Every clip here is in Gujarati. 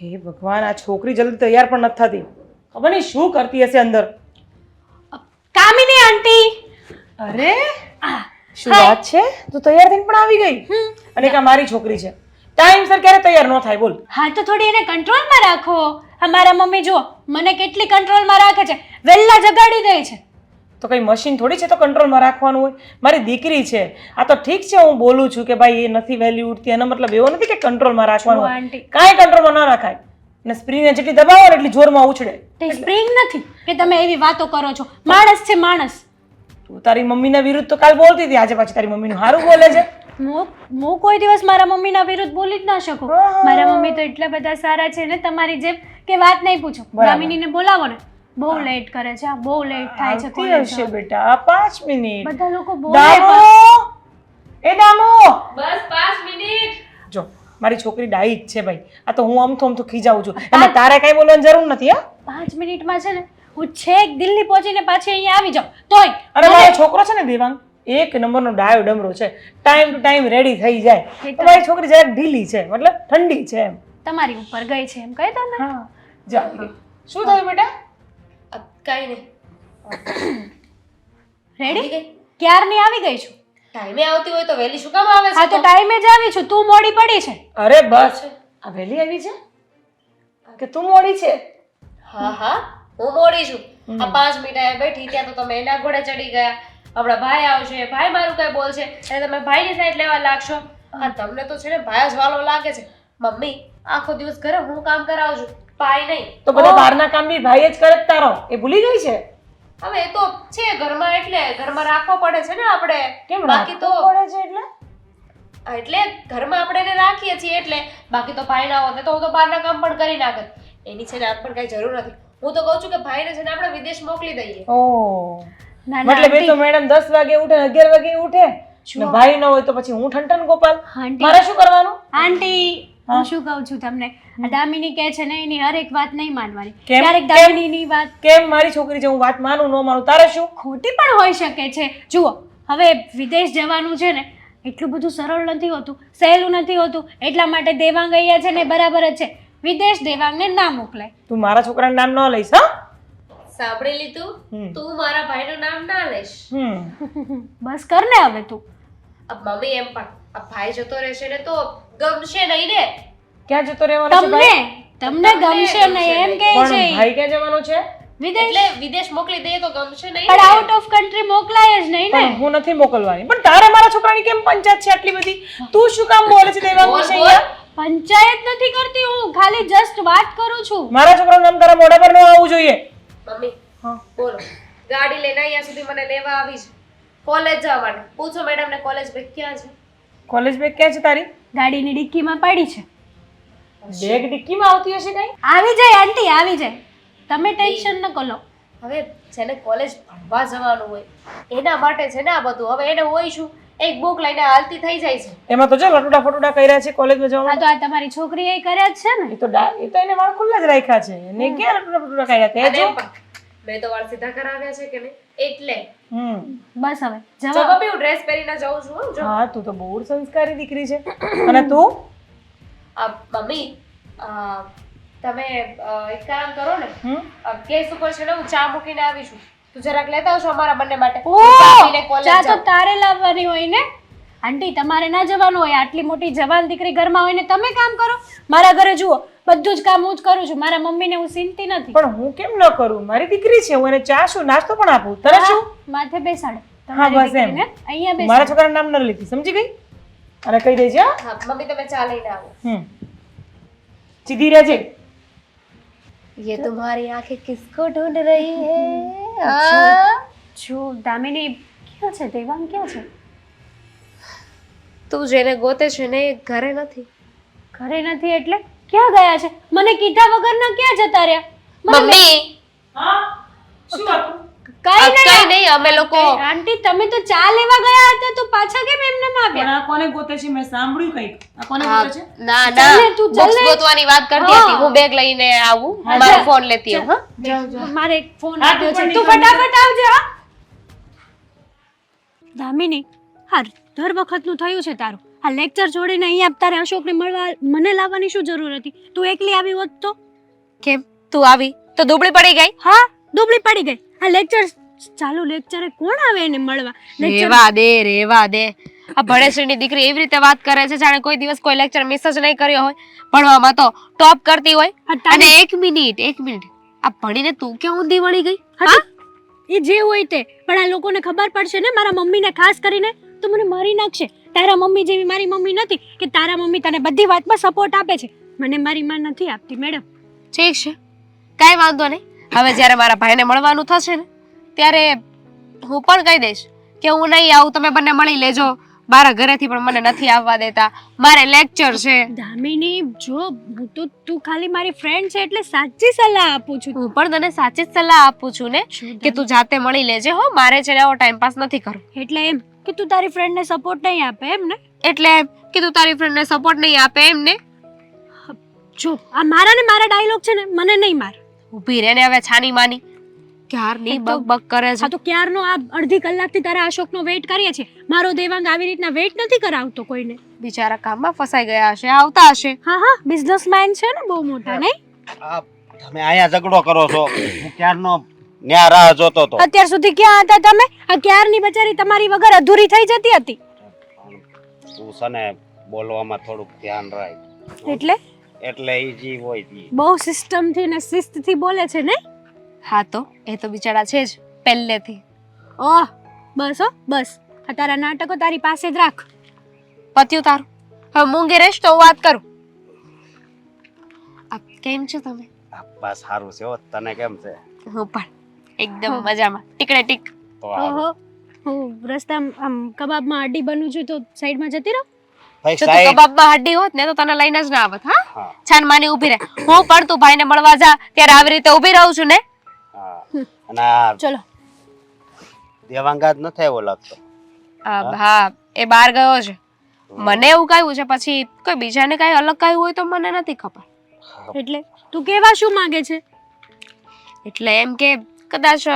હે ભગવાન આ છોકરી જલ્દી તૈયાર પણ નથી થતી. ખબર નહીં શું કરતી હશે અંદર? કામિની આંટી. અરે? શું વાત છે? તું તૈયાર થઈને પણ આવી ગઈ? અને આ મારી છોકરી છે. ટાઈમસર ક્યારે તૈયાર ન થાય બોલ. હા તો થોડી એને કંટ્રોલમાં રાખો. અમારા મમ્મી જુઓ મને કેટલી કંટ્રોલમાં રાખે છે. વહેલા જગાડી દે છે. તો કંઈ મશીન થોડી છે તો કંટ્રોલમાં રાખવાનું હોય? મારી દીકરી છે. આ તો ઠીક છે હું બોલું છું કે ભાઈ એ નથી વહેલી ઉઠતી એનો મતલબ એવો નથી કે કંટ્રોલમાં રાખવાનું હોય. કાંઈ કંટ્રોલમાં ન રાખાય. અને સ્પ્રીને જેટલી દબાવો ને એટલી જોરમાં ઉછળે. તે સ્પ્રિંગ નથી કે તમે એવી વાતો કરો છો. માણસ છે માણસ. તું તારી મમ્મીના વિરુદ્ધ તો કાલ બોલતી હતી આજે પાછી તારી મમ્મીનું સારું બોલે છે. હું કોઈ દિવસ મારા મમ્મીના વિરુદ્ધ બોલી જ ના શકું. મારા મમ્મી તો એટલા બધા સારા છે ને તમારી જેમ કે વાત નહીં પૂછો. ગામિનીને બોલાવો ને. બહુ લેટ કરે છે આ બહુ લેટ થાય છે આવતી હશે બેટા પાંચ મિનિટ. બધા લોકો બોલે દામો! એ દામો! બસ પાંચ મિનિટ. જો મારી છોકરી ડાઈ જ છે ભાઈ. આ તો હું અમથું અમથું ખીજાવું છું. એમાં તારે કઈ બોલવાની જરૂર નથી હા? પાંચ મિનિટમાં છે ને હું છેક દિલ્હી પહોંચીને પાછી અહીંયા આવી જાઉં. તોય અરે મારો છોકરો છે ને દેવાંગ એક નંબરનો ડાયો ડમરો છે. ટાઈમ ટુ ટાઈમ રેડી થઈ જાય. તમારી છોકરી જરાક ઢીલી છે મતલબ ઠંડી છે એમ. તમારી ઉપર ગઈ છે એમ કહી દો ને હા જા શું થયું બેટા? કાંઈ નહીં. રેડી ક્યારની આવી ગઈ છું? ટાઈમે આવતી હોય તો વહેલી શું કામ આવે હા તો ટાઈમે જ આવી છું. તું મોડી પડી છે. અરે બસ. આ વહેલી આવી છે? કે તું મોડી છે? હા હા. હું મોડી છું. આ પાંચ મિનિટ અહીંયા બેઠી ત્યાં તો તમે એના ઘોડે ચડી ગયા. આપણા ભાઈ આવશે. ભાઈ મારું કઈ બોલશે? અને તમે ભાઈની સાઈડ લેવા લાગશો? હા તમને તો છે ને ભાઈ જ વાલો લાગે છે. મમ્મી આખો દિવસ ઘરે હું કામ કરાવું છું? ભાઈ નહીં. તો બધા બહારના કામ બી ભાઈ જ કરે જ તારો. એ ભૂલી ગઈ છે? હવે એ તો છે ઘરમાં એટલે ઘરમાં રાખવો પડે છે ને આપણે. કેમ બાકી તો પડે છે એટલે? એટલે ઘરમાં આપણે એને રાખીએ છીએ એટલે. બાકી તો ભાઈ ના હોત તો હું તો બહારના કામ પણ કરી નાખત. એની છે ને આમ પણ કઈ જરૂર નથી. હું તો કહું છું કે ભાઈને છે ને આપણે વિદેશ મોકલી દઈએ. ઓ. ના ના મતલબ એ તો મેડમ દસ વાગે ઉઠે ને અગિયાર વાગે ઉઠે. ને ભાઈ ન હોય તો પછી હું ઠંઠન ગોપાલ. મારે શું કરવાનું? આંટી હું શું કહું છું તમને? આ દામિની કહે છે ને એની હરેક વાત નહીં માનવાની. કેમ? ક્યારેક દામિનીની વાત કેમ મારી છોકરી છે હું વાત માનું ન માનું તારે શું? ખોટી પણ હોઈ શકે છે. જુઓ હવે વિદેશ જવાનું છે ને એટલું બધું સરળ નથી હોતું સહેલું નથી હોતું. એટલા માટે દેવાંગ અહીંયા છે ને બરાબર જ છે. વિદેશ દેવાંગને ના મોકલાય. તું મારા છોકરાનું નામ ન લઈશ હા? સાંભળી લીધું? તું મારા ભાઈનું નામ ના લઈશ. હમ. બસ કર ને હવે તું. આ મમ્મી એમ પણ આ ભાઈ જતો રહેશે ને તો ગમશે નહીં ને. ક્યાં જતો રહેવાનો છે ભાઈ? તમને તમને ગમશે નહીં એમ કહે પણ છે. ભાઈ ક્યાં જવાનો છે? વિદેશ? એટલે વિદેશ મોકલી દઈએ તો ગમશે નહીં પણ આઉટ ઓફ કન્ટ્રી મોકલાય જ નહીં ને. પણ હું નથી મોકલવાની. પણ તારા મારા છોકરાની કેમ પંચાયત છે આટલી બધી? તું શું કામ બોલે છે દેવાંગ અહીંયા? પંચાયત નથી કરતી હું ખાલી જસ્ટ વાત કરું છું. મારા છોકરાનું નામ તારા મોઢા પર ન આવવું જોઈએ. મમ્મી હા. બોલો. ગાડી લઈને અહીંયા સુધી મને લેવા આવી છે કોલેજ જવા માટે. પૂછો મેડમ ને કોલેજ ભાઈ ક્યાં છે? કોલેજ બેગ ક્યાં છે તારી? ગાડીની ડિક્કીમાં પડી છે. બેગ ડિક્કીમાં આવતી હશે કઈ? આવી જાય આંટી આવી જાય. તમે ટેન્શન ન કરો. હવે જેને કોલેજ ભણવા જવાનું હોય. એના માટે છે ને આ બધું. હવે એને હોય શું એક બુક લઈને હાલતી થઈ જાય છે. એમાં તો જો લટુડા ફટુડા કર્યા છે કોલેજમાં જવા તો આ તમારી છોકરીએ કર્યા જ છે ને. એ તો ડા- એ તો એને વાળ ખુલ્લા જ રાખ્યા છે. એને ક્યાં લટુડા ફટુડા કર્યા? તે જો. પણ. મેં તો વાળ સીધા કરાવ્યા છે કે નહીં? એટલે. હમ. બસ હવે જવા જવા બી હું ડ્રેસ પહેરીને જાઉં છું જો. હા તું તો બહુ સંસ્કારી દીકરી છે. અને તું? આ મમ્મી તમે અ, એક કામ કરો ને. હમ? કેસ ઉપર છે ને હું ચા મૂકીને આવી છું. તું જરાક લેતા આવશો અમારા બંને માટે? ઓ! ચા તો તારે લાવવાની હોય ને? આંટી તમારે ના જવાનું હોય. આટલી મોટી જવાન દીકરી ઘરમાં હોય ને તમે કામ કરો. મારા ઘરે જુઓ બધું જ કામ હું જ કરું છું મારા મમ્મીને હું ચિંતી નથી પણ હું કેમ ન કરું મારી દીકરી છે હું એને ચા શું નાસ્તો પણ આપું તને શું માથે બેસાડો હા, તમારી બસ એમ. દીકરીને અહીંયા બેસાડો મારા છોકરાનું નામ ન લીધી સમજી ગઈ અને કહી દેજે હા? હા મમ્મી તમે ચા લઈને આવો હમ સીધી રહેજે ये तुम्हारी आंखें किसको ढूंढ रही है જો દામિની ક્યાં છે દેવાંગ ક્યાં છે તું જેને ગોતે છે ને એ ઘરે નથી ઘરે નથી એટલે ક્યાં ગયા છે? મને કીધા વગરના ક્યાં જતા રહ્યા? મમ્મી. હા? શું હતું કઈ કઈ નહીં નહીં અમે લોકો આંટી તમે તો ચા લેવા ગયા હતા તો પાછા કેમ એમને માં આવ્યા? આ કોને ગોતે છે? મેં સાંભળ્યું કઈ આ કોને ગોતે છે? ના ના. તું બોક્સ ગોતવાની વાત કરતી હતી. હું બેગ લઈને આવું. મારો ફોન લેતી હું? હા મારે એક ફોન આવ્યો છે. તું ફટાફટ આવજે હા? દામિની હાર દર વખતનું થયું છે તારું. આ લેક્ચર છોડીને અહીંયા તારે અશોકને મળવા મને લાવવાની શું જરૂર હતી? તું એકલી આવી હોત તો? કેમ? તું આવી? તો દુબળી પડી ગઈ? હા દુબળી પડી ગઈ. આ લેક્ચર ચાલુ લેક્ચરે કોણ આવે એને મળવા? રેવા દે રેવા દે. આ ભણેશ્રીની દીકરી એવી રીતે વાત કરે છે જાણે કોઈ દિવસ કોઈ લેક્ચર મિસ જ નહીં કર્યો હોય. ભણવામાં તો ટોપ કરતી હોય. અને એક મિનિટ એક મિનિટ. આ ભણીને તું ક્યાં ઊંધી વળી ગઈ? હા? એ જે હોય તે. પણ આ લોકોને ખબર પડશે ને મારા મમ્મીને ખાસ કરીને તો મને મારી નાખશે. તારા મમ્મી જેવી મારી મમ્મી નથી કે તારા મમ્મી તને બધી વાતમાં સપોર્ટ આપે છે. મને મારી માં નથી આપતી મેડમ ઠીક છે. કાંઈ વાંધો નહીં. હવે જ્યારે મારા ભાઈને મળવાનું થશે ને ત્યારે હું પણ કહી દઈશ કે હું નહીં આવું તમે બંને મળી લેજો. મારા ઘરેથી પણ મને નથી આવવા દેતા. મારે લેક્ચર છે. દામિની જો હું તો તું ખાલી મારી ફ્રેન્ડ છે એટલે સાચી સલાહ આપું છું. હું પણ તને સાચી જ સલાહ આપું છું ને કે તું જાતે મળી લેજે હો. મારે છે ને આવો ટાઈમ પાસ નથી કરવો. એટલે એમ કે તું તારી ફ્રેન્ડને સપોર્ટ નહીં આપે એમ ને એટલે એમ કે તું તારી ફ્રેન્ડને સપોર્ટ નહીં આપે એમ ને જો આ મારા ને મારા ડાયલોગ છે ને મને નહીં માર. ઊભી રહે ને હવે છાની માની. ક્યારની બક બક કરે છે. તો ક્યારનો આ અડધી કલાકથી તારા અશોકનો વેઇટ કરીએ છીએ? મારો દેવાંગ આવી રીતના વેઇટ નથી કરાવતો કોઈને? બિચારા કામમાં ફસાઈ ગયા હશે આવતા હશે. હા હા બિઝનેસમેન છે ને બહુ મોટા નહીં? તમે અહીંયા ઝઘડો કરો છો. હું ક્યારનો ન્યા રાહ જોતો તો. અત્યાર સુધી ક્યાં હતા તમે? આ ક્યારની બચારી તમારી વગર અધૂરી થઈ જતી હતી? તું છે ને બોલવામાં થોડુંક ધ્યાન રાખ. એટલે? એટલે ઈ જી હોય ઈ. બહુ સિસ્ટમથી ને શિસ્તથી બોલે છે ને? હા તો એ તો બિચારા છે જ પહેલેથી. ઓહ બસ હો બસ. આ તારા નાટકો તારી પાસે જ રાખ. પત્યું તારું. હવે મૂંગી રહેશ તો હું વાત કરું. આપ કેમ છો તમે? બસ સારું છે હો તને કેમ છે? હું પણ. એકદમ મજામાં. ટીકડે ટીક. ઓહો. હું રસ્તામાં આમ કબાબમાં અડી બનું છું તો સાઈડમાં જતી રહો. ભાઈ તું સાહેબ કબાબમાં હડ્ડી હોત ને તો તને લઈને જ ના આવત હા? હા. છાન માની ઊભી રહે. હું પણ તું ભાઈને મળવા જા ત્યારે આવી રીતે ઊભી રહું છું ને. હા. અને આ ચલો. દેવાંગા જ નથી એવો લાગતો. આ હા? એ બહાર ગયો છે. મને એવું કહ્યું છે પછી કોઈ બીજાને કઈ અલગ કહ્યું હોય તો મને નથી ખબર. એટલે તું કેવા શું માંગે છે? એટલે એમ કે કદાચ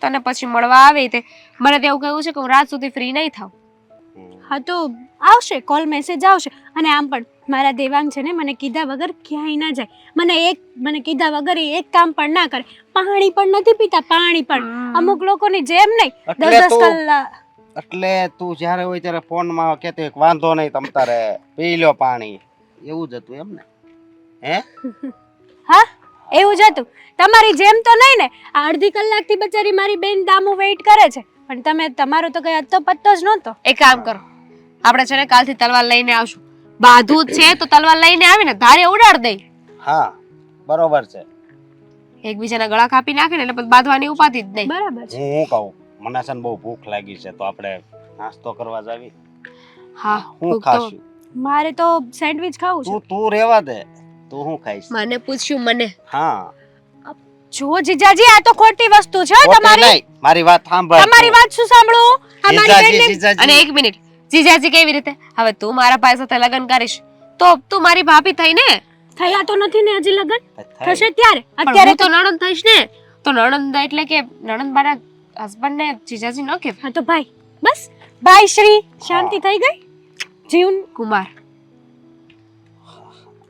તને પછી મળવા આવે તે. મને તો એવું કહેવું છે કે હું રાત સુધી ફ્રી નહીં થાઉં. હા તો આવશે કોલ મેસેજ આવશે. અને આમ પણ મારા દેવાંગ છે ને મને કીધા વગર ક્યાંય ના જાય. મને એક મને કીધા વગર એ એક કામ પણ ના કરે. પાણી પણ નથી પીતા પાણી પણ. અમુક લોકોની જેમ નહીં. દસ એટલે દસ તું- કલાક. એટલે તું જ્યારે હોય ત્યારે ફોનમાં કહેતો એક કે વાંધો નહીં તમ તારે પી લો પાણી. એવું જ હતું એમ ને? હે? હા? એવું જ હતું. તમારી જેમ તો નહીં ને આ અડધી કલાકથી બચારી મારી બેન દામુ વેઇટ કરે છે. પણ તમે તમારો તો કઈ અત્તો પત્તો જ નહોતો. એક કામ કરો આપણે છે ને કાલથી તલવાર લઈને આવશું. બાધું છે તો તલવાર લઈને આવીને ધારે ઉડાડ દઈ. હા બરોબર છે. એકબીજાના ગળા કાપી નાખે ને એટલે પછી બાંધવાની ઉપાધિ જ નહીં. બરાબર છે. હું હું કહું? મને છે ને બહુ ભૂખ લાગી છે તો આપણે નાસ્તો કરવા જાવી. હા હું ભૂખ તો- ખાશું. મારે તો સેન્ડવિચ ખાવું છે. તું તું રેવા દે. તું હું ખાઈશ. મને પૂછ્યું મને. હા. જો જીજાજી આ તો ખોટી વસ્તુ છે તમારી. નહીં. મારી વાત સાંભળ. તમારી વાત શું સાંભળું. અને એક મિનિટ. જીજાજી કેવી રીતે? હવે તું મારા ભાઈ સાથે લગ્ન કરીશ. તો તું મારી ભાભી થઈ ને? થયા તો નથી ને હજી લગ્ન? થશે ત્યારે. અત્યારે તો નણંદ થઈશ ને. તો નણંદ એટલે કે નણંદ મારા હસબન્ડ ને જીજાજી ન કે હા તો ભાઈ. બસ. ભાઈ શ્રી. શાંતિ થઈ ગઈ? જીવન કુમાર.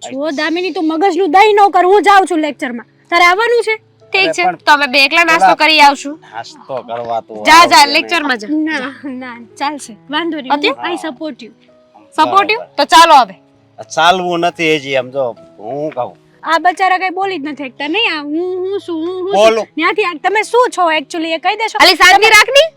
જો દામિની તું મગજનું દહીં ન કર હું જાઉં છું લેક્ચરમાં તારે આવવાનું છે? ઠીક છે. તો અમે બે એકલા નાસ્તો કરી આવશું. નાસ્તો કરવા તો જા જા લેક્ચરમાં જા. ના ના ચાલશે. વાંધો નહીં? આઈ સપોર્ટ યુ સપોર્ટિવ તો ચાલો હવે. ચાલવું નથી એજી જો હું કહું. આ બચારા કઈ બોલી જ નથી એકતા નહીં આ હું હું શું હું હું બોલું. ત્યાંથી આ તમે શું છો એક્ચ્યુઅલી એ કહી દેશો? અલી શાંતિ રાખની?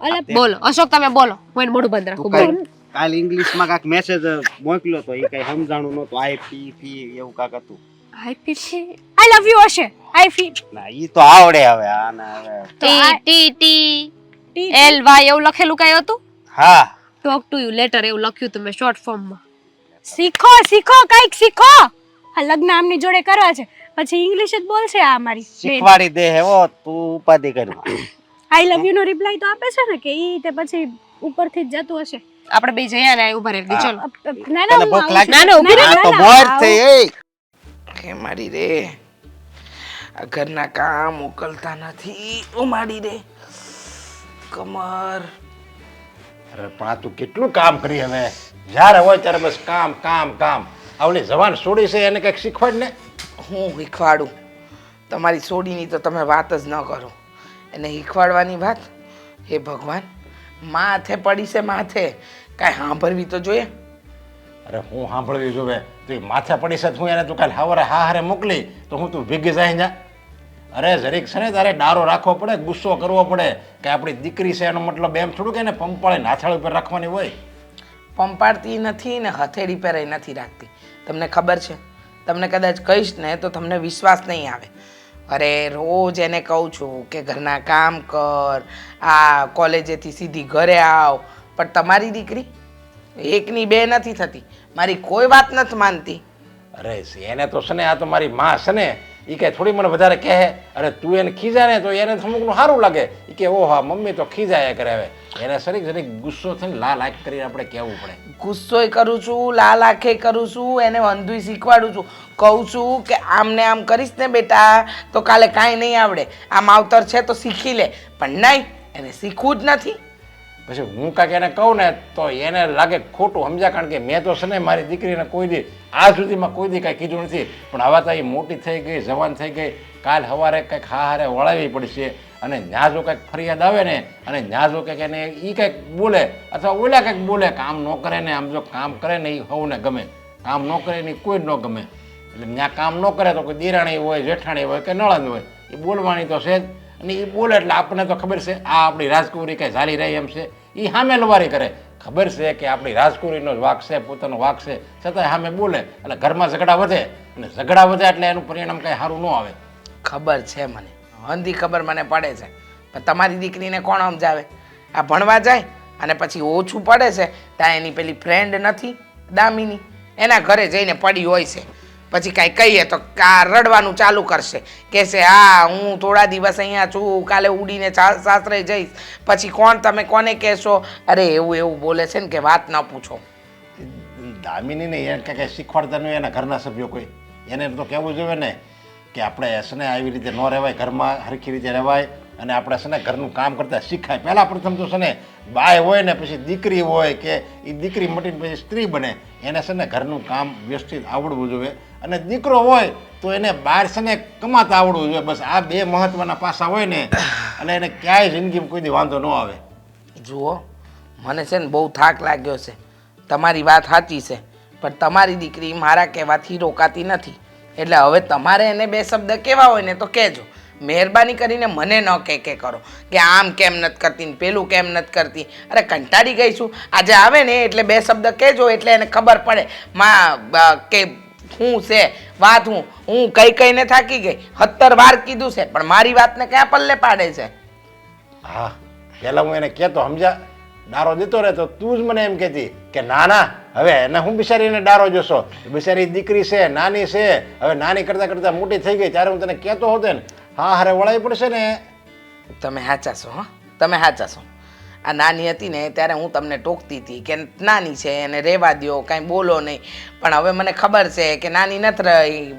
અલે બોલો અશોક તમે બોલો. હું એને મોઢું બંધ રાખું બોલો. કાલ ઇંગ્લિશમાં કાંઈક મેસેજ મોકલ્યો તો એ કઈ સમજાણું નહોતું. આઈ પી પી એવું કાંક હતું. આઈપી છે આઈ લવ યુ હશે આઈ પી ના ઈ તો આવડે હવે આને હવે. T T T L Y એવું લખેલું કઈ હતું? હા. ટોક ટુ યુ લેટર એવું લખ્યું તમે શોર્ટ ફોર્મમાં શીખો શીખો કંઈક શીખો. આ લગ્ન આમની જોડે કરવા છે. પછી ઇંગ્લિશ જ બોલશે આ અમારી શીખવાડી દે હેવો ઓ તું ઉપાધિ કરવા I love you no reply તો આપે છે ને કે ઈ તે પછી ઉપરથી જ જતું હશે. આપણે બે જઈએ ને ઊભા રહી ચલો. ના ના તને હું ભૂખ લાગી? ના, ના, ઊભી ના, તો બોર થઈ એ. કે મારી રે. આ ઘરના કામ ઉકલતા નથી. ઓ મારી રે. કમર. અરે પણ આ તું કેટલું કામ કરી હવે? જ્યારે હોય ત્યારે બસ કામ કામ કામ. આવલી જવાન છોડી છે એને કંઈક શીખવાડ ને? હું શીખવાડું. તમારી સોડીની તો તમે વાત જ ન કરો. એને શીખવાડવાની વાત? હે ભગવાન માથે પડી છે માથે. કાંઈ સાંભળવી તો જોઈએ. અરે હું સાંભળવી જોવે. તું માથે પડી છે તો હું એને તું કાલે હવારે હા હારે મોકલી તો હું તું ભીગી જાય જા અરે જરીક છે ને તારે ડારો રાખવો પડે ગુસ્સો કરવો પડે કે આપણી દીકરી છે એનો મતલબ એમ થોડું કે એને પંપાળે નાથાળ ઉપર રાખવાની હોય. પંપાડતી નથી ને હથેળી પર નથી રાખતી. તમને ખબર છે? તમને કદાચ કહીશ ને તો તમને વિશ્વાસ નહીં આવે. અરે, રોજ એને કહું છું કે, ઘરના કામ કર, આ કોલેજેથી સીધી ઘરે આવ. પણ તમારી દીકરી એકની બે નથી થતી. મારી કોઈ વાત નથી માનતી. અરે, એને તો છે ને, આ તો મારી માં છે ને એ કે થોડી મને વધારે કહે. અરે, તું એને ખીજાય ને તો એને અમુકનું સારું લાગે. એ કે ઓહો મમ્મી તો ખીજાયા કરે હવે. એને સરીક સરીક ગુસ્સો થઈને લાલ આંખ કરીને આપણે કહેવું પડે. ગુસ્સોય કરું છું, લાલ આંખે કરું છું, એને અંધુય શીખવાડું છું. કહું છું કે, આમ ને આમ કરીશ ને બેટા, તો કાલે કાંઈ નહીં આવડે. આ માવતર છે તો શીખી લે. પણ નહીં, એને શીખવું જ નથી. પછી હું કાંઈક એને કહું ને, તો એને લાગે ખોટું સમજ્યા, કારણ કે મેં તો છે ને મારી દીકરીને કોઈ દી આ સુધીમાં કોઈ દી કાંઈ કીધું નથી. પણ આવા તો એ મોટી થઈ ગઈ, જવાન થઈ ગઈ. કાલ સવારે કંઈક હારે વળાવી પડશે. અને ન્યા જો કંઈક ફરિયાદ આવે ને, અને ન્યા જો કંઈક એને એ કંઈક બોલે, અથવા ઓલા કંઈક બોલે કામ ન કરે ને, આમ જો કામ કરે ને એ સૌને ગમે. કામ ન કરે ને કોઈ ન ગમે. એટલે ત્યાં કામ ન કરે તો કોઈ દિરાણી હોય, જેઠાણી હોય કે નળંદ હોય એ બોલવાની તો છે જ. અને એ બોલે એટલે આપણને તો ખબર છે, આ આપણી રાજકુમારી કંઈ ચાલી રહી એમ છે. એ સામે લવારી કરે. ખબર છે કે આપણી રાજકુરીનો જ વાક છે, પોતાનો વાક છે, છતાંય સામે બોલે એટલે ઘરમાં ઝઘડા વધે અને ઝઘડા વધે એટલે એનું પરિણામ કંઈ સારું ન આવે. ખબર છે મને. હંધી ખબર મને પડે છે. પણ તમારી દીકરીને કોણ સમજાવે? આ ભણવા જાય અને પછી ઓછું પડે છે, ત્યાં એની પેલી ફ્રેન્ડ નથી, દામિની. એના ઘરે જઈને પડી હોય છે. પછી કાંઈ કહીએ તો કા રડવાનું ચાલુ કરશે. કહેશે હા, હું થોડા દિવસ અહીંયા છું, કાલે ઉડીને સાસરે જઈશ. પછી કોણ, તમે કોને કહેશો? અરે, એવું એવું બોલે છે ને કે વાત ન પૂછો. દામિનીને એને કંઈ કંઈ શીખવાડતા નહીં એના ઘરના સભ્યો કોઈ. એને તો કહેવું જોઈએ ને કે આપણે એસને આવી રીતે ન રહેવાય, ઘરમાં હરખી રીતે રહેવાય. અને આપણે છે ને ઘરનું કામ કરતા શીખાય. પહેલાં પ્રથમ તો છે ને બાય હોય ને પછી દીકરી હોય કે એ દીકરી મટીને પછી સ્ત્રી બને, એને છે ને ઘરનું કામ વ્યવસ્થિત આવડવું જોઈએ. અને દીકરો હોય તો એને બહાર છે ને કમાતા આવડવું જોઈએ. બસ આ બે મહત્વના પાસા હોય ને અને એને ક્યાંય જિંદગીમાં કોઈ વાંધો ન આવે. જુઓ, મને છે ને બહુ થાક લાગ્યો છે. તમારી વાત સાચી છે, પણ તમારી દીકરી મારા કહેવાથી રોકાતી નથી. એટલે હવે તમારે એને બે શબ્દ કહેવા હોય ને તો કહેજો. મહેરબાની કરીને મને ન કે કે કરો કે આમ કેમ નથી કરતી પેલું કેમ નથી કરતી. અરે કંટાળી ગઈ છું. આજે આવે ને એટલે બે શબ્દ કહેજો એટલે એને ખબર પડે. માં કે હું છે, વાત હું હું કઈ કઈને થાકી ગઈ. સત્તર વાર કીધું છે, પણ મારી વાતને ક્યાં પલ્લે પાડે છે? હા, પહેલાં હું એને કહેતો સમજ્યા ડારો દેતો રહેતો, તું જ મને એમ કહેતી કે, ના ના, હવે એને હું બિચારીને ડારો જોશો. બિચારી દીકરી છે, નાની છે, હવે નાની કરતાં કરતાં મોટી થઈ ગઈ, ત્યારે હું તને કહેતો હતો ને હા, હારે વળાવી પડશે ને. તમે સાચા છો, હા. તમે સાચા છો. આ નાની હતી ને, ત્યારે હું તમને ટોકતી હતી કે નાની છે એને રહેવા દ્યો, કાંઈ બોલો નહીં. પણ હવે મને ખબર છે કે નાની નથી રહી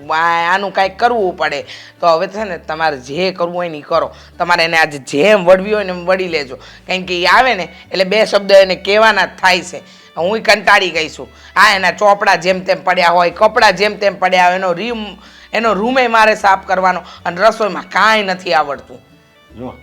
આનું કાંઈક કરવું પડે. તો હવે છે ને, તમારે જે કરવું હોય ને એ કરો. તમારે એને આજે જેમ વળવી હોય ને એમ વળી લેજો. કારણ કે એ આવે ને, એટલે બે શબ્દ એને કહેવાના થાય છે. હું કંટાળી ગઈ છું. આ એના ચોપડા જેમ તેમ પડ્યા હોય, કપડાં જેમ તેમ પડ્યા હોય, એનો રીમ, એનો રૂમે મારે સાફ કરવાનો અને રસોઈમાં કાંઈ નથી આવડતું. જો,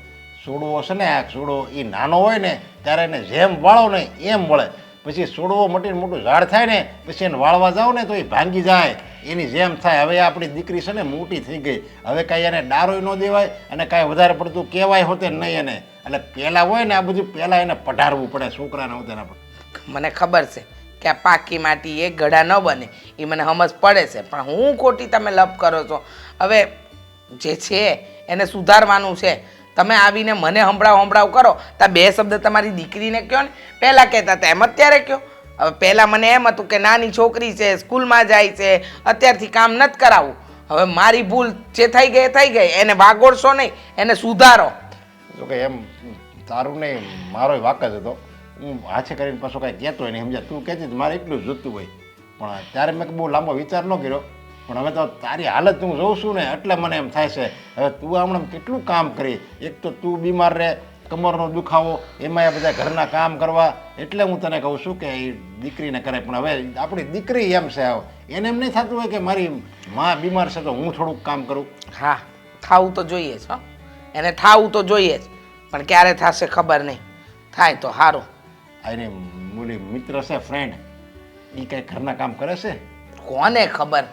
સોડવો છે ને આ સોડવો એ નાનો હોય ને, ત્યારે એને જેમ વાળો ને એમ વળે. પછી સોડવો મોટી મોટું ઝાડ થાય ને, પછી એને વાળવા જાઓ ને તો એ ભાંગી જાય. એની જેમ થાય. હવે આપણી દીકરી છે ને મોટી થઈ ગઈ. હવે કાંઈ એને ડારોય ન દેવાય અને કાંઈ વધારે પડતું કહેવાય હોતે નહીં એને. એટલે પહેલાં હોય ને આ બધું પહેલાં એને પઢારવું પડે, છોકરાને હોતે આપણે મને ખબર છે કે આ પાકી માટી એ ઘડા ન બને. એ મને સમજ પડે છે. પણ હું ખોટી તમે લપ કરો છો. હવે જે છે એને સુધારવાનું છે. તમે આવીને મને હંભળાવ હંભળાવ કરો. તો બે શબ્દ તમારી દીકરીને કહો ને? પહેલાં કહેતા હતા એમ અત્યારે કહો હવે પહેલાં મને એમ હતું કે નાની છોકરી છે, સ્કૂલમાં જાય છે, અત્યારથી કામ નથી કરાવવું હવે મારી ભૂલ જે થઈ ગઈ એ થઈ ગઈ. એને વાગોડશો નહીં. એને સુધારો. જો કે એમ તારું નહીં મારો વાક જ હતો. હું હાથે કરીને પાછો કાંઈ કહેતો નહીં, સમજ્યા? તું કહેતી મારે એટલું જોતું હોય. પણ ત્યારે મેં બહુ લાંબો વિચાર ન કર્યો. પણ હવે તો તારી હાલત હું જોઉં છું ને, એટલે મને એમ થાય છે. હવે તું હમણાં કેટલું કામ કરી? એક તો તું બીમાર રહે, કમરનો દુખાવો એમાં એ બધા ઘરના કામ કરવા. એટલે હું તને કહું છું કે એ દીકરીને કરે પણ હવે આપણી દીકરી એમ છે. એને એમ નહીં થતું હોય કે મારી માં બીમાર છે તો હું થોડુંક કામ કરું? હા, થાવું તો જોઈએ હો. એને થાવું તો જોઈએ જ, પણ ક્યારે થશે ખબર નહીં. થાય તો સારું આ એની મિત્ર છે ફ્રેન્ડ એ કઈ ઘરના કામ કરે છે? કોને ખબર?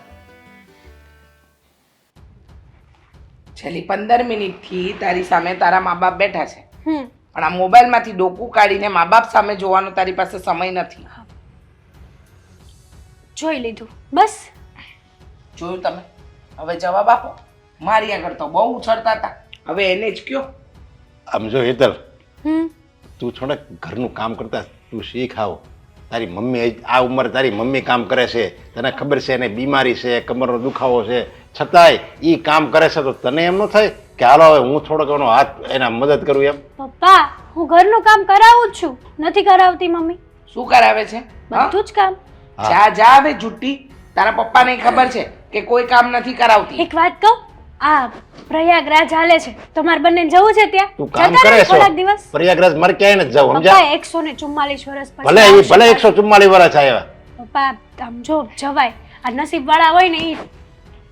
છેલ્લી પંદર મિનિટથી તારી સામે તારા મા બાપ બેઠા છે. હમ. પણ આ મોબાઈલમાંથી ડોકું કાઢીને મા બાપ સામે જોવાનો તારી પાસે સમય નથી. જોઈ લીધું. બસ. જોયું તમે? હવે જવાબ આપો. મારી આગળ તો બહુ ઉછળતા હતા. હવે એને જ કયો. આમ જો હેતલ. હમ. તું છોડે ઘરનું કામ કરતા તું શીખ આવો. તારી મમ્મી આ ઉંમરે તારી મમ્મી કામ કરે છે. તને ખબર છે એને બીમારી છે કમરનો દુખાવો છે. છતાંય એ કામ કરે છે તો તને એમ ન થાય કે હાલો હવે હું થોડોક એનો હાથ એના મદદ કરું એમ? પપ્પા હું ઘરનું કામ કરાવું જ છું. નથી કરાવતી મમ્મી. શું કરાવે છે? હા? બધું જ કામ. જા જા હવે જુટ્ટી તારા પપ્પાને ખબર છે કે કોઈ કામ નથી કરાવતી. એક વાત કહું આ પ્રયાગરાજ હાલે છે. તમારે બંને જવું છે ત્યાં? તું કામ જતા રહો કરે છો. થોડાક દિવસ. પ્રયાગરાજ મારે ક્યાંય નથી જવું સમજ્યા? પપ્પા એકસો ને ચુમ્માલીસ વર્ષ પછી ભલે એ આવશે. ભલે એકસો ચુમ્માલીસ વર્ષ આવ્યા. પપ્પા આમ જો જવાય. આ નસીબ વાળા હોય ને ઈ.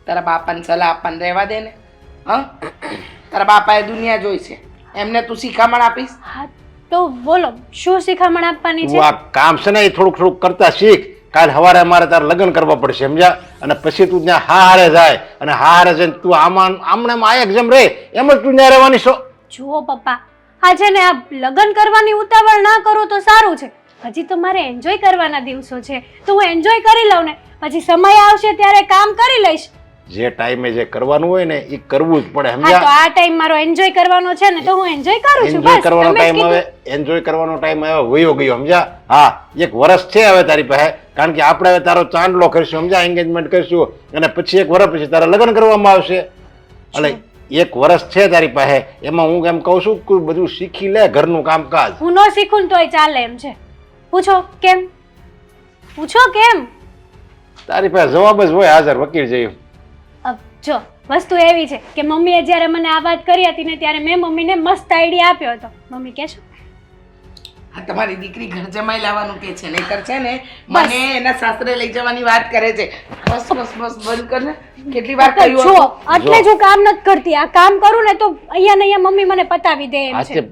તારા બાપાને સલાહ આપવાને રહેવા દે ને. હા? તારા બાપાએ દુનિયા જોઈ છે. એમને તું શિખામણ આપીશ. હા તો બોલો શું શિખામણ આપવાની તું છે? આ કામ છે ને એ થોડુંક થોડુંક કરતા શીખ. કાલ સવારે અમારે તારે લગ્ન કરવા પડશે, સમજ્યા? અને પછી તું ત્યાં હા હારે જાય, અને હા હારે જઈને તું આમાં આમને આમ આયક જેમ રે, એમ જ તું ત્યાં રહેવાની છો. જુઓ પપ્પા હા છે ને આ લગ્ન કરવાની ઉતાવળ ના કરો તો સારું છે. હજી તો મારે એન્જોય કરવાના દિવસો છે. તો હું એન્જોય કરી લઉં ને. પછી સમય આવશે ત્યારે કામ કરી લઈશ. જે ટાઈમે જે કરવાનું હોય ને એ કરવું જ પડે તો સમજ્યા? આ ટાઈમ મારો એન્જોય કરવાનો છે ને તો હું એન્જોય કરું છું એન્જોય કરવાનો ટાઈમ હવે એન્જોય કરવાનો ટાઈમ હવે વયો ગયો સમજ્યા? હા એક વર્ષ છે હવે તારી પાસે કારણ કે આપણે હવે તારો ચાંદલો કરીશું સમજ્યા? એન્ગેજમેન્ટ કરીશું અને પછી એક વર્ષ પછી તારા લગ્ન કરવામાં આવશે. એટલે એક વર્ષ છે તારી પાસે એમાં હું એમ કહું છું કે બધું શીખી લે ઘરનું કામકાજ. હું ન શીખું તોય ચાલે એમ છે. પૂછો કેમ? પૂછો કેમ? તારી પાસે જવાબ જ હોય હાજર વકીલ જેવું. જો વસ્તુ એવી છે કે મમ્મીએ જ્યારે મને આ વાત કરી હતી ને ત્યારે મેં મમ્મીને મસ્ત આઈડિયા આપ્યો હતો. મમ્મી કહેશો હા તમારી દીકરી ઘર જમાઈ લાવવાનું કે છે? નહીતર છે ને મને એના સાસરે લઈ જવાની વાત કરે છે. બસ બસ બસ બંધ કર ને. કેટલી વાર કહ્યું છો એટલે જો કામ નથી કરતી. આ કામ કરું ને તો અહીંયા ને અહીંયા મમ્મી મને પતાવી દે એમ છે.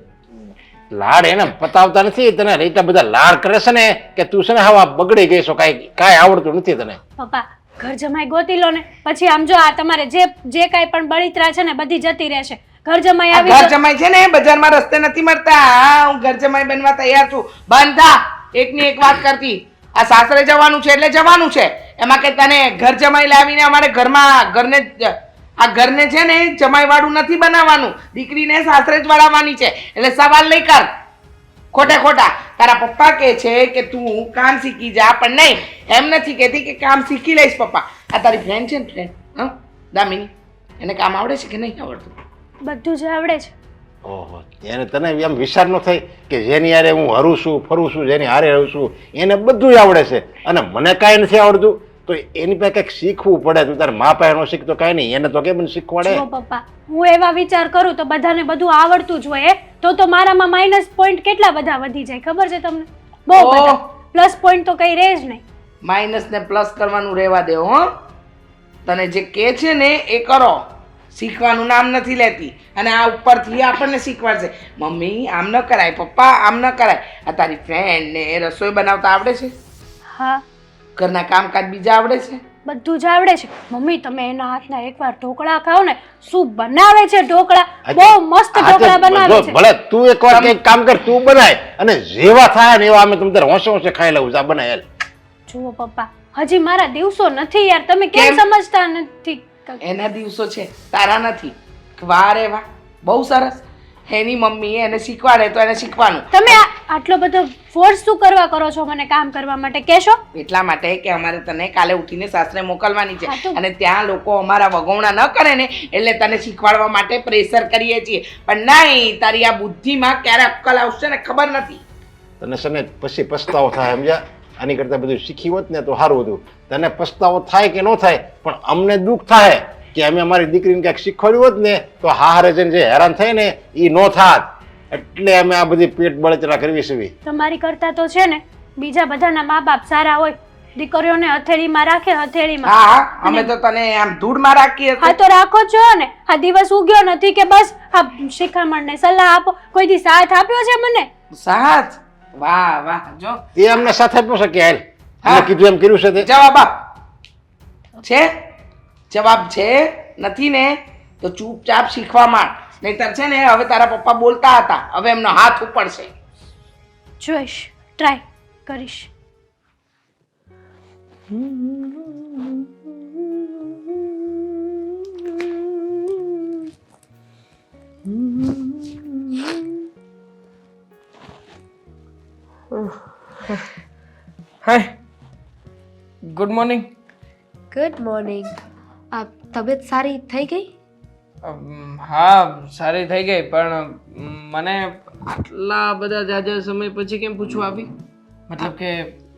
લાડ એને પતાવતા નથી તને એટલા બધા લાડ કરે છે ને કે તું છે ને હવા બગડી ગઈ છો કઈ કાંઈ આવડતું નથી તને. પપ્પા ઘર જમાઈ ગોતી લો ને. પછી આમ જો આ તમારે જે જે કાંઈ પણ બળિતરા છે ને બધી જતી રહેશે. ઘર જમાઈ આ આવી ઘર જમાઈ છે ને બજારમાં રસ્તે નથી મળતા. હા હું ઘર જમાઈ બનવા તૈયાર છું. બંધા એકની એક વાત કરતી. આ સાસરે જવાનું છે એટલે જવાનું છે. એમાં કે તને ઘર જમાઈ લાવીને અમારે ઘરમાં ઘરને આ ઘરને છે ને જમાઈ વાળું નથી બનાવવાનું. દીકરીને સાસરે જ વળાવવાની છે. એટલે સવાલ નહીં કર. ખોટા ખોટા. તારા પપ્પા કહે છે કે તું કામ શીખી જા પણ નહીં એમ નથી કહેતી કે કામ શીખી લઈશ પપ્પા. આ તારી ફ્રેન્ડ છે ને ફ્રેન્ડ હા? દામિની એને કામ આવડે છે કે નહીં આવડતું? બધું જ આવડે છે. ઓહો એને તને એમ વિચાર ન થાય કે જેની હારે હું હરું છું ફરું છું જેની હારે રહું છું એને બધું આવડે છે. અને મને કાંઈ નથી આવડતું. તો એની પાસે કંઈક શીખવું પડે તું તારે મા પાસે ન શીખતો કાંઈ નહીં એને તો કેમ શીખવાડે? જો પપ્પા હું એવા વિચાર કરું તો બધાને બધું આવડતું જ હોય તો તો મારામાં માઇનસ પોઈન્ટ કેટલા બધા વધી જાય ખબર છે તમને? બહુ બધા. પ્લસ પોઈન્ટ તો કઈ રહે જ નહીં. માઇનસ ને પ્લસ કરવાનું રહેવા દે હો. તને જે કહે છે ને એ કરો. શીખવાનું નામ નથી લેતી. અને આ ઉપરથી આપણને શીખવાડશે. મમ્મી આમ ન કરાય પપ્પા આમ ન કરાય. આ તારી ફ્રેન્ડ ને એ રસોઈ બનાવતા આવડે છે? હા. ઘરના કામકાજ બીજા આવડે છે? બધું જ આવડે છે. મમ્મી તમે એના હાથના એકવાર ઢોકળા ખાઓ ને શું બનાવે છે ઢોકળા? બહુ મસ્ત ઢોકળા બનાવે છે. ભલે તું એકવાર કંઈક કામ કર તું બનાય અને જેવા થાય ને એવા અમે તમને હોંશે હોંશે ખાઈ લઉં જા બનાય હાલ. જુઓ પપ્પા હજી મારા દિવસો નથી યાર. તમે કેમ? સમજતા નથી? એના દિવસો છે તારા નથી. વારે વાહ બહુ સરસ. એની મમ્મી એને શીખવાડે તો એને શીખવાનું. તમે આ- આટલો બધો ફોર્સ શું કરવા કરો છો મને કામ કરવા માટે? કહેશો? એટલા માટે કે અમારે તને કાલે ઉઠીને સાસરે મોકલવાની છે. અને ત્યાં લોકો અમારા વગોણા ન કરે ને એટલે તને શીખવાડવા માટે પ્રેશર કરીએ છીએ. પણ નહીં તારી આ બુદ્ધિમાં ક્યારે અક્કલ આવશે ને ખબર નથી. તને છે ને પછી પસ્તાવો થાય સમજ્યા? આની કરતાં બધું શીખી હોત ને તો સારું હતું. તને પસ્તાવો થાય કે ન થાય પણ અમને દુઃખ થાય કે અમે અમારી દીકરીને ક્યાંક શીખવાડ્યું હોત ને તો હારે જઈને જે હેરાન થાય ને એ ન થાત. એટલે અમે આ બધી પેટ બળતરા કરવી છે તમારી કરતા તો છે ને બીજા બધાના મા બાપ સારા હોય દીકરીઓને હથેળીમાં રાખે હથેળીમાં. હા હા અમે તો તને આમ ધૂળમાં રાખીએ હા તો રાખો છો ને. આ દિવસ ઉગ્યો નથી કે બસ આ શિખામણને સલાહ આપો. કોઈ દી સાથ આપ્યો છે મને? સાથ? વાહ વાહ જો. એ અમને સાથે આપ્યો છે કે હાલ? હા. કીધું એમ કર્યું છે તે. જવાબ આપ. છે? જવાબ છે? નથી ને? તો ચૂપચાપ શીખવા માંડ. નહીતર છે ને હવે તારા પપ્પા બોલતા હતા. હવે એમનો હાથ ઉપડશે. જોઈશ ટ્રાય કરીશ. Hi good morning good morning આ તબિયત સારી થઈ ગઈ? હા સારી થઈ ગઈ પણ મને આટલા બધા જાજા સમય પછી કેમ પૂછવા આવી? મતલબ કે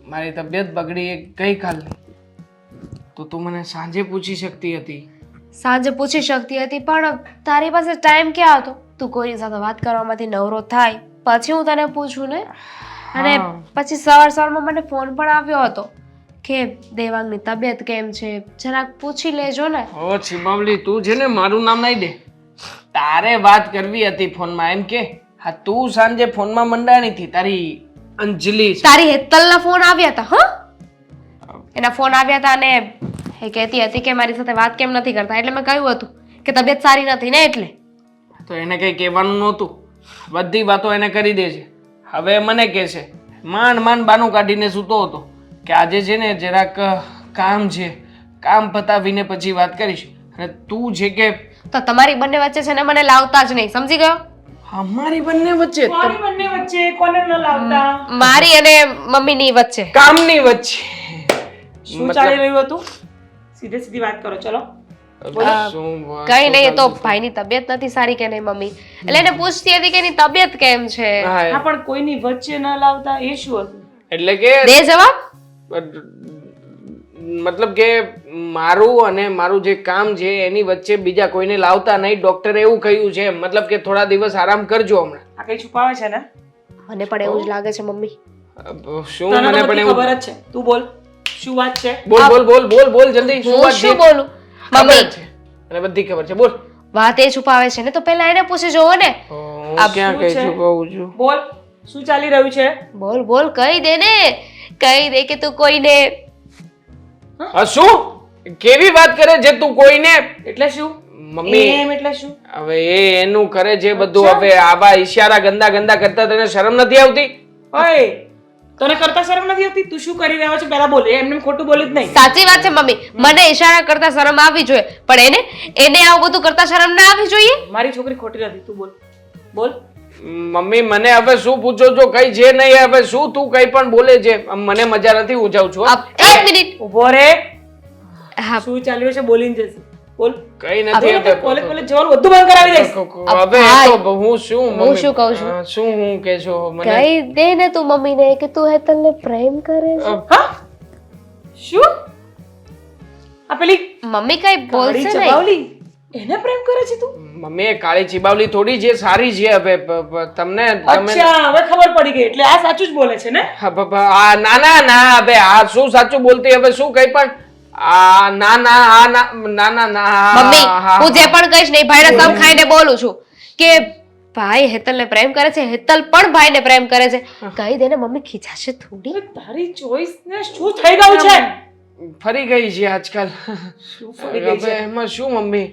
મારી તબિયત બગડી એ ગઈકાલની. તો તું મને સાંજે પૂછી શકતી હતી. સાંજે પૂછી શકતી હતી પણ તારી પાસે ટાઈમ ક્યાં હતો? તું કોઈની સાથે વાત કરવામાંથી નવરો થાય પછી હું તને પૂછું ને? અને પછી સવાર સવારમાં મને ફોન પણ આવ્યો હતો. કે દેવાંગની તબિયત કેમ છે? જરાક પૂછી લેજો ને. ઓ છીબાવલી તું છે ને મારું નામ નહીં દે. તારે વાત કરવી હતી ફોનમાં એમ કે હા તું સાંજે ફોનમાં મંડાણી હતી તારી અંજલિ છે. તારી હેતલના ફોન આવ્યા હતા હા? એના ફોન આવ્યા હતા અને એ કહેતી હતી કે મારી સાથે વાત કેમ નથી કરતા એટલે મેં કહ્યું હતું કે તબિયત સારી નથી ને એટલે. તો એને કંઈ કહેવાનું નહોતું. બધી વાતો એને કરી દે છે હવે મને કહે છે માંડ માંડ બાનું કાઢીને સૂતો હતો. કે આજે છે ને જરાક કામ છે. કામ પતાવીને પછી વાત કરીશ. અને તું જે કે તો તમારી બંને વચ્ચે છે ને મને લાવતા જ નહીં. સમજી ગયો? અમારી બંને વચ્ચે? તો બંને વચ્ચે કોને ન લાવતા? મારી અને મમ્મીની વચ્ચે. કામની વચ્ચે. શું ચાલી રહ્યું હતું? સીધે સીધી વાત કરો ચલો. કઈ નહીં તો ભાઈની તબિયત નથી સારી કે નહીં મમ્મી? એટલે એને પૂછતી હતી કે એની તબિયત કેમ છે? હા, હા પણ કોઈની વચ્ચે ન લાવતા એ શું હતું? એટલે કે દે જવાબ. મતલબ કે મારું અને મારું જે કામ છે એની વચ્ચે બીજા કોઈને લાવતા નહીં. ડોક્ટરે એવું કહ્યું છે. મતલબ કે થોડા દિવસ આરામ કરજો હમણાં. આ કઈ છુપાવે છે ને? મને પણ એવું જ લાગે છે મમ્મી. શું મને પણ એવું ખબર જ છે. તું બોલ. શું વાત છે? બોલ બોલ બોલ બોલ બોલ જલ્દી. શું વાત છે? બોલું? મમ્મી. છે. અને બધી ખબર છે. બોલ. વાત એ છુપાવે છે ને તો પહેલા એને પૂછી જોવો ને. આ ક્યાં શું કઈ છુપાવું છું? બોલ. શું ચાલી રહ્યું છે? બોલ બોલ કહી દે ને. કહી દે કે તું કોઈને આ શું? કેવી વાત કરે છે તું કોઈને? એટલે શું? મમ્મી એમ એટલે શું? હવે એ એનું કરે છે બધું. હવે આવા ઈશારા ગંદા ગંદા કરતા તને શરમ નથી આવતી? ઓય તને કરતા શરમ નથી આવતી? તું શું કરી રહ્યો છે? પહેલા બોલ. એ એમને ખોટું બોલી જ નહીં. સાચી વાત છે મમ્મી. મને ઈશારા કરતા શરમ આવવી જોઈએ. પણ એને એને આવું બધું કરતા શરમ ના આવવી જોઈએ? મારી છોકરી ખોટી નથી. તું બોલ. બોલ. મમ્મી મને હવે શું પૂછો છો? કઈ છે નહીં હવે શું તું કઈ પણ બોલે છે? મને મજા નથી હું જાઉં છું એક મિનિટ. ઊભો રે. હા. શું ચાલ્યું છે? બોલીને જશે. બોલ. કઈ નથી કોલેજ કોલેજ જવાનું બધું બંધ કરાવી દઈશ. હવે તો હું શું હું શું કહું છું? શું હું કે છો? મને કહી દે ને તું કે તું હેતલને પ્રેમ કરે છે. હા? શું? આ પેલી મમ્મી કઈ બોલશે નહીં. એને પ્રેમ કરે છે તું? મમ્મી એ કાળી ચીબાવલી થોડી જે સારી છે હવે તમને અચ્છા હવે ખબર પડી ગઈ એટલે આ સાચું જ બોલે છે ને? આ ના ના ના હવે આ શું સાચું બોલતી હવે શું કઈ પણ? આ ના ના આ ના ના ના ના મમ્મી હું જે પણ કહીશ નહીં ભાઈને સમ ખાઈને બોલું છું કે ભાઈ હેતલને પ્રેમ કરે છે હેતલ પણ ભાઈને પ્રેમ કરે છે. કહી દે ને મમ્મી ખીજાશે થોડી. તારી ચોઈસ ને શું થઈ ગયું છે? ફરી ગઈ છે આજકાલ. શું ફરી ગઈ છે? એમાં શું મમ્મી?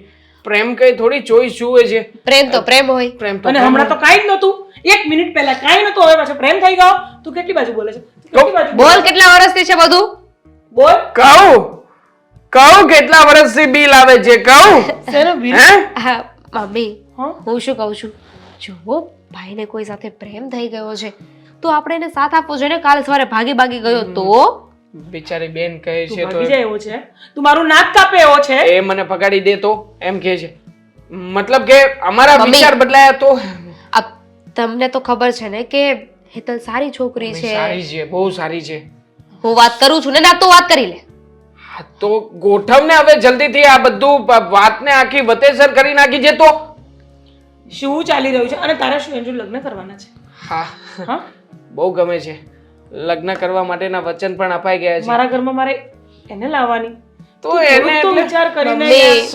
પ્રેમ કઈ થોડી ચોઈસ જુએ છે. પ્રેમ તો પ્રેમ હોય. પ્રેમ તો અને હમણાં તો કાઈ જ નહોતું. એક મિનિટ પહેલા કાઈ નહોતું હવે પાછો પ્રેમ થઈ ગયો. તું કેટલી બાજુ બોલે છે? કેટલી બાજુ બોલ કેટલા વર્ષથી છે બધું? બોલ. કહું? કહું કેટલા વર્ષથી બિલ આવે છે? કહું? સેનો બિલ? હે? મમ્મી હું? શું કહું છું? જો ભાઈને કોઈ સાથે પ્રેમ થઈ ગયો છે તો આપણે એને સાથ આપવો જોઈએ ને? કાલે સવારે ભાગી ભાગી ગયો તો? બિચારી બેન કહે છે તો ભાગી જાય એવો છે તું મારું નાક કાપે એવો છે? એ મને પગાડી દે તો એમ કહે છે. મતલબ કે અમારા વિચાર બદલાયા તો તમને તો ખબર છે ને કે હેતલ સારી છોકરી છે. સારી છે બહુ સારી છે. હું વાત કરું છું ને ના તો વાત કરી લે. હા, તો ગોઠવને હવે જલ્દીથી આ બધું વાતને આખી વતેસર કરી નાખી છે તો? શું ચાલી રહ્યું છે? અને તારા શું એનું લગ્ન કરવાના છે? હા. હા? બહુ ગમે છે. લગ્ન કરવા માટેના વચન પણ અપાઈ ગયા છે. મારા ઘરમાં મારે એને લાવવાની. તો એને તો વિચાર કરીને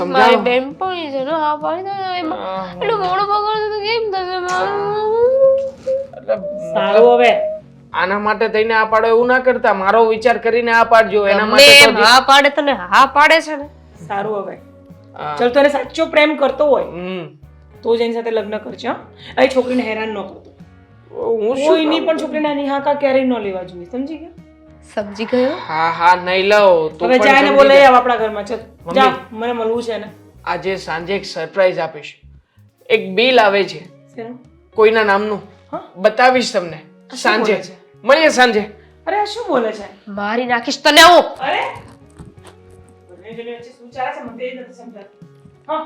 મારી બેન પણ છે ને હા પાડી દે એમાં એટલું મોડું બગડતું તો કેમ થશે એટલે સારું હવે. આના માટે થઈને આ પાડો એવું ના કરતા. મારો વિચાર કરીને આ પાડજો એના માટે તો હા પાડે તને હા પાડે છે ને. સારું હવે. ચલ તને સાચો પ્રેમ કરતો હોય તો જ એની સાથે લગ્ન કરજે હા. એ છોકરીને હેરાન ન કરતો. હું શું કોઈની પણ છોકરીને આની હાકા ક્યારેય ન લેવા જોઈએ. સમજી ગયા? સમજી ગયો? હા હા નહીં લઉં તું હવે પણ જા એને સમજી બોલાવી જા. આવ આપણા ઘરમાં. ચલ જા મને મળવું છે ને આજે સાંજે એક સરપ્રાઈઝ આપીશ. એક બિલ આવે છે. શેનું? કોઈના નામનું. હા? બતાવીશ તમને. શું સાંજે. બોલે છે? મળીએ સાંજે. અરે આ શું બોલે છે? મારી નાખીશ તને હું. અરે! બંને જણી વચ્ચે શું ચાલે છે મને તે જ નથી સમજાતું. હા.